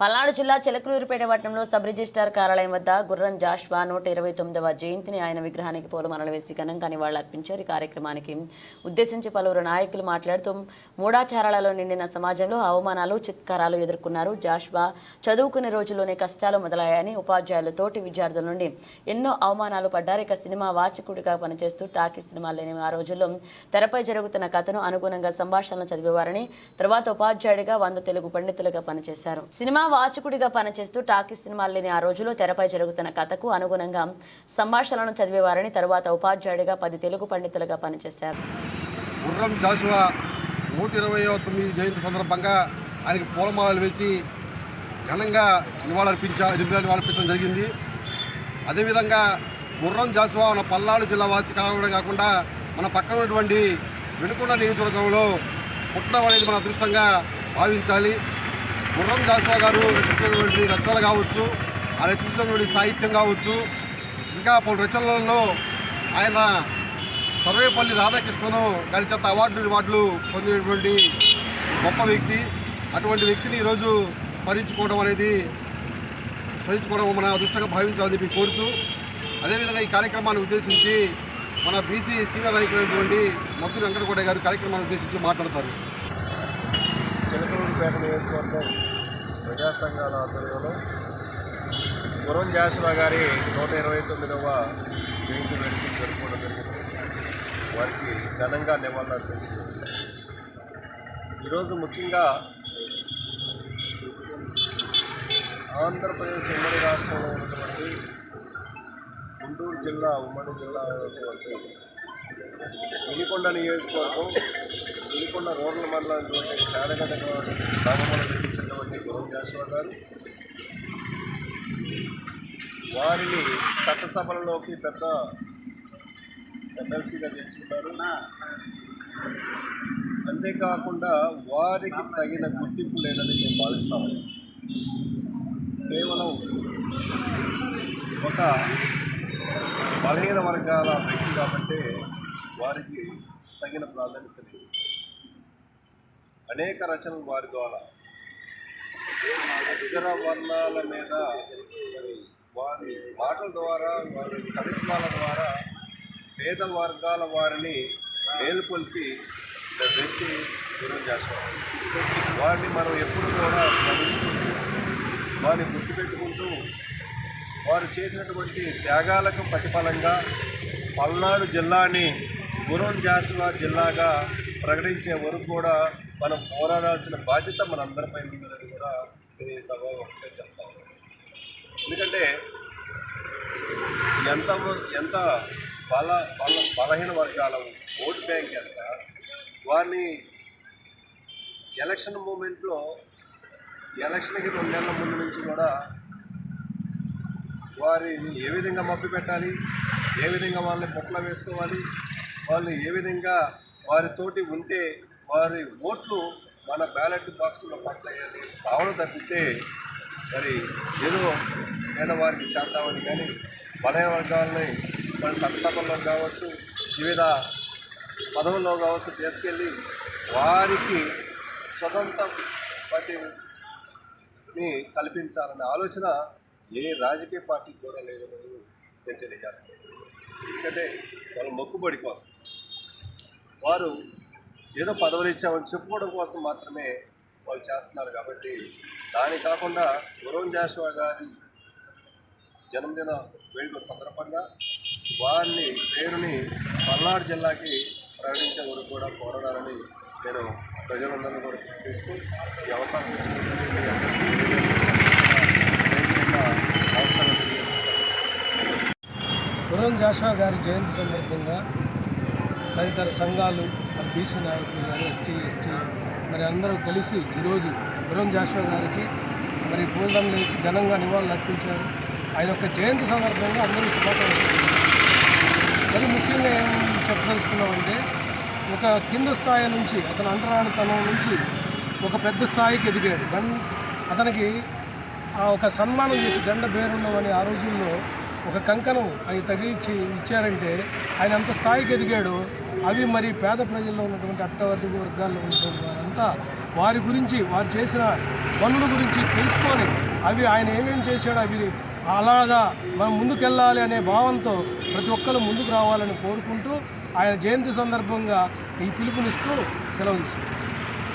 పల్నాడు జిల్లా చిలకలూరుపేట పట్టణంలో sub registrar కార్యాలయం వద్ద గుర్రం జాష్వా నూట ఇరవై తొమ్మిదవ జయంతిని ఆయన విగ్రహానికి పూలమాలలు వేసి ఘనంగా నివాళులర్పించారు. ఈ కార్యక్రమానికి ఉద్దేశించి పలువురు నాయకులు మాట్లాడుతూ మూఢాచారాలలో నిండిన సమాజంలో అవమానాలు చిత్కారాలు ఎదుర్కొన్నారు. జాష్వా చదువుకునే రోజుల్లోనే కష్టాలు మొదలయ్యాయని ఉపాధ్యాయులు తోటి విద్యార్థుల నుండి ఎన్నో అవమానాలు పడ్డారు. ఇక సినిమా వాచకుడిగా పనిచేస్తూ టాకీ సినిమా లేని ఆ రోజుల్లో తెరపై జరుగుతున్న కథను అనుగుణంగా సంభాషణలు చదివేవారని తర్వాత ఉపాధ్యాయుడిగా వంద తెలుగు పండితులుగా పనిచేశారు. సినిమా వాచకుడిగా పనిచేస్తూ టాకీ సినిమాలు లేని ఆ రోజుల్లో తెరపై జరుగుతున్న కథకు అనుగుణంగా సంభాషణలను చదివేవారని తరువాత ఉపాధ్యాయుడిగా పది తెలుగు పండితులుగా పనిచేశారు. గుర్రం జాషువా నూట ఇరవై తొమ్మిది జయంతి సందర్భంగా ఆయనకి పూలమాలలు వేసి ఘనంగా నివాళులర్పించా నివాళులర్పించడం జరిగింది. అదేవిధంగా గుర్రం జాషువా మన పల్నాడు జిల్లా వాసి కావడం కాకుండా మన పక్కన ఉన్నటువంటి వెనుకొండ నియోజకవర్గంలో పుట్టడం అనేది మన అదృష్టంగా భావించాలి. గుర్రం జాషువా గారు రచించినటువంటి రచనలు కావచ్చు ఆ రచించినటువంటి సాహిత్యం కావచ్చు ఇంకా పలు రచనలలో ఆయన సర్వేపల్లి రాధాకృష్ణను గారి చేత అవార్డులు రివార్డులు పొందినటువంటి గొప్ప వ్యక్తి. అటువంటి వ్యక్తిని ఈరోజు స్మరించుకోవడం అనేది స్మరించుకోవడం మన అదృష్టంగా భావించాలని చెప్పి కోరుతూ అదేవిధంగా ఈ కార్యక్రమాన్ని ఉద్దేశించి మన బీసీ సీనియర్ నాయకులైనటువంటి మద్దు వెంకటగౌడ గారు కార్యక్రమాన్ని ఉద్దేశించి మాట్లాడతారు. చిలకలూరుపేట నియోజకవర్గం ప్రజా సంఘాల ఆధ్వర్యంలో గురం జాషువా గారి నూట ఇరవై తొమ్మిదవ జయంతి వేడుకలు జరుపుకోవడం జరిగింది. వారికి ఘనంగా నివాళులర్పించారు ఈరోజు ముఖ్యంగా ఆంధ్రప్రదేశ్ ఉమ్మడి రాష్ట్రంలో ఉన్నటువంటి గుంటూరు జిల్లా ఉమ్మడి జిల్లా ఉన్నటువంటి వినికొండ నియోజకవర్గం వినికొండ రూరల్ మండలం శాడగడ్డ గ్రామంలో నిర్మించినటువంటి గురం జాషువా గారు వారిని చట్టసభలలోకి పెద్ద ఎమ్మెల్సీగా చేసుకున్నారు అంతేకాకుండా వారికి తగిన గుర్తింపు లేదని మేము భావిస్తాము కేవలం ఒక బలహీన వర్గాల వ్యక్తి కాబట్టి వారికి తగిన ప్రాధాన్యత లేదు. అనేక రచనలు వారి ద్వారా. ఇతర వర్ణాల మీద మరి వారి మాటల ద్వారా వారి కవిత్వాల ద్వారా పేద వర్గాల వారిని మేలుకొల్పి వ్యక్తి దూరం చేస్తారు. వారిని మనం ఎప్పుడు కూడా స్మరించుకుంటూ వారిని గుర్తుపెట్టుకుంటూ వారు చేసినటువంటి త్యాగాలకు ప్రతిఫలంగా పల్నాడు జిల్లాని గురం జాషువా జిల్లాగా ప్రకటించే వరకు కూడా మనం పోరాడాల్సిన బాధ్యత మనందరిపై ఉందనేది కూడా నేను ఈ సభ ఒకటే చెప్తాను ఎందుకంటే ఎంత ఎంత బల బల బలహీన వర్గాల ఓటు బ్యాంక్ ఎంత వారిని ఎలక్షన్ మూమెంట్లో ఎలక్షన్కి రెండు నెలల ముందు నుంచి కూడా వారిని ఏ విధంగా మభ్య పెట్టాలి ఏ విధంగా వాళ్ళని పొట్ల వేసుకోవాలి వాళ్ళు ఏ విధంగా వారితోటి ఉంటే వారి ఓట్లు మన బ్యాలెట్ బాక్స్లో పడతాయని భావన తప్పితే మరి ఏదో పేదవారికి చేద్దామని కానీ బలహీన వర్గాలని మన చట్టసభల్లో కావచ్చు వివిధ పదవుల్లో కావచ్చు తీసుకెళ్ళి వారికి స్వతంత్ర పతిని కల్పించాలనే ఆలోచన ఏ రాజకీయ పార్టీకి కూడా లేదనేది నేను తెలియజేస్తాను. ఎందుకంటే వాళ్ళ మొక్కుబడి కోసం వారు ఏదో పదవులు ఇచ్చామని చెప్పుకోవడం కోసం మాత్రమే వాళ్ళు చేస్తున్నారు కాబట్టి దాని కాకుండా గురం జాషువా గారి జన్మదిన వేడుకల సందర్భంగా వారిని పేరుని పల్నాడు జిల్లాకి ప్రకటించే వరకు కూడా కోరడాలని నేను ప్రజలందరినీ కూడా తీసుకు ఈ అవకాశం గురం జాషువా గారి జయంతి సందర్భంగా తదితర సంఘాలు మరి బీసీ నాయకులు కానీ ఎస్టీ ఎస్టీ మరి అందరూ కలిసి ఈరోజు గురం జాషువా గారికి మరి పూలదండలు వేసి ఘనంగా నివాళులు అర్పించారు. ఆయన యొక్క జయంతి సందర్భంగా అందరూ శుభాకాంక్షలు మరి ముఖ్యంగా ఏం చెప్పదలుచుకున్నామంటే ఒక కింద స్థాయి నుంచి అతను అంటరానితనం నుంచి ఒక పెద్ద స్థాయికి ఎదిగాడు. గన్ అతనికి ఆ ఒక సన్మానం చేసి గండ బేరుండం అని ఆ రోజుల్లో ఒక కంకణం అవి తగిలిచ్చి ఇచ్చారంటే ఆయన ఎంత స్థాయికి ఎదిగాడో. అవి మరి పేద ప్రజల్లో ఉన్నటువంటి అట్టవర్గ వర్గాల్లో ఉన్నటువంటి వారంతా వారి గురించి వారు చేసిన పనుల గురించి తెలుసుకొని అవి ఆయన ఏమేమి చేశాడో అవి అలాగా మనం ముందుకెళ్ళాలి అనే భావంతో ప్రతి ఒక్కరు ముందుకు రావాలని కోరుకుంటూ ఆయన జయంతి సందర్భంగా ఈ పిలుపునిస్తూ సెలవు తీసుకుంటాం